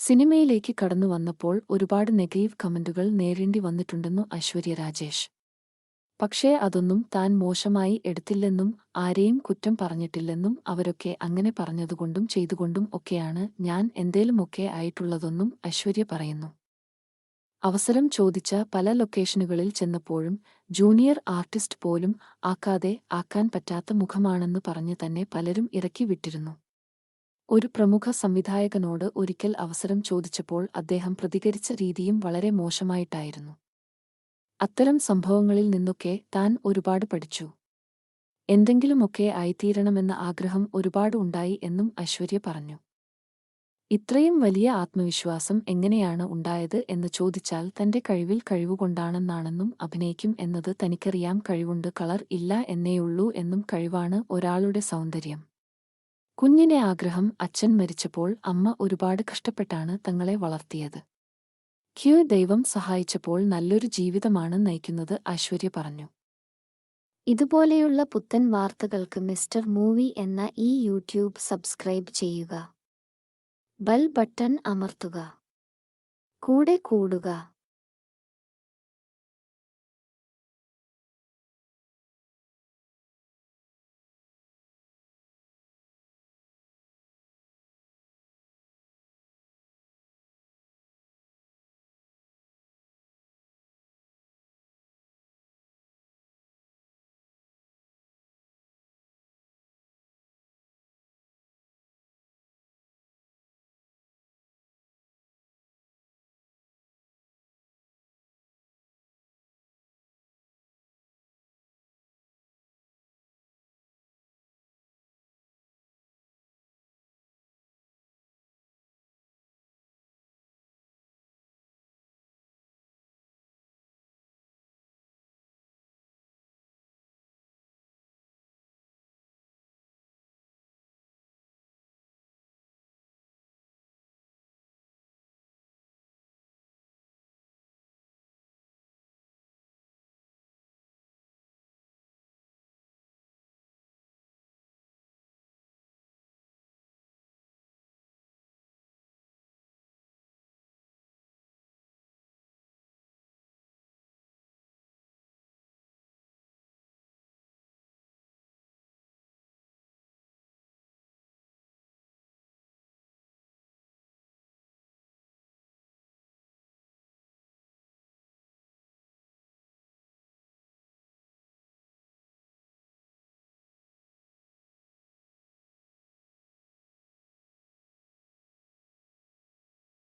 സിനിമയിലേക്ക് കടന്നു വന്നപ്പോൾ ഒരുപാട് നെഗറ്റീവ് കമന്റുകൾ നേരിണ്ടി വന്നിട്ടുണ്ടെന്നു ഐശ്വര്യ രാജേഷ്. പക്ഷേ അതൊന്നും താൻ മോശമായി എടുത്തില്ലെന്നും ആരെയും കുറ്റം പറഞ്ഞിട്ടില്ലെന്നും അവരൊക്കെ അങ്ങനെ പറഞ്ഞതുകൊണ്ടും ചെയ്തുകൊണ്ടും ഒക്കെയാണ് ഞാൻ എന്തേലുമൊക്കെ ആയിട്ടുള്ളതെന്നും ഐശ്വര്യ പറയുന്നു. അവസരം ചോദിച്ച പല ലൊക്കേഷനുകളിൽ ചെന്നപ്പോഴും ജൂനിയർ ആർട്ടിസ്റ്റ് പോലും ആക്കാതെ ആക്കാൻ പറ്റാത്ത മുഖമാണെന്ന് പറഞ്ഞ് തന്നെ പലരും ഇറക്കി വിട്ടിരുന്നു. ഒരു പ്രമുഖ സംവിധായകനോട് ഒരിക്കൽ അവസരം ചോദിച്ചപ്പോൾ അദ്ദേഹം പ്രതികരിച്ച രീതിയും വളരെ മോശമായിട്ടായിരുന്നു. അത്തരം സംഭവങ്ങളിൽ നിന്നൊക്കെ താൻ ഒരുപാട് പഠിച്ചു. എന്തെങ്കിലുമൊക്കെ ആയിത്തീരണമെന്ന ആഗ്രഹം ഒരുപാട് ഉണ്ടായി എന്നും ഐശ്വര്യ പറഞ്ഞു. ഇത്രയും വലിയ ആത്മവിശ്വാസം എങ്ങനെയാണ് ഉണ്ടായത് എന്ന് ചോദിച്ചാൽ തന്റെ കഴിവിൽ കഴിവുകൊണ്ടാണെന്നാണെന്നും അഭിനയിക്കും എന്നത് തനിക്കറിയാം കഴിവുണ്ട് കളർ ഇല്ല എന്നേയുള്ളൂ എന്നും കഴിവാണ് ഒരാളുടെ സൗന്ദര്യം. കുഞ്ഞിനെ ആഗ്രഹം അച്ഛൻ മരിച്ചപ്പോൾ അമ്മ ഒരുപാട് കഷ്ടപ്പെട്ടാണ് തങ്ങളെ വളർത്തിയത്. ക്യൂ ദൈവം സഹായിച്ചപ്പോൾ നല്ലൊരു ജീവിതമാണ് നയിക്കുന്നത് ഐശ്വര്യ പറഞ്ഞു. ഇതുപോലെയുള്ള പുത്തൻ വാർത്തകൾക്ക് മിസ്റ്റർ മൂവി എന്ന ഈ യൂട്യൂബ് സബ്സ്ക്രൈബ് ചെയ്യുക. ബെൽ ബട്ടൺ അമർത്തുക. കൂടെ കൂടുക.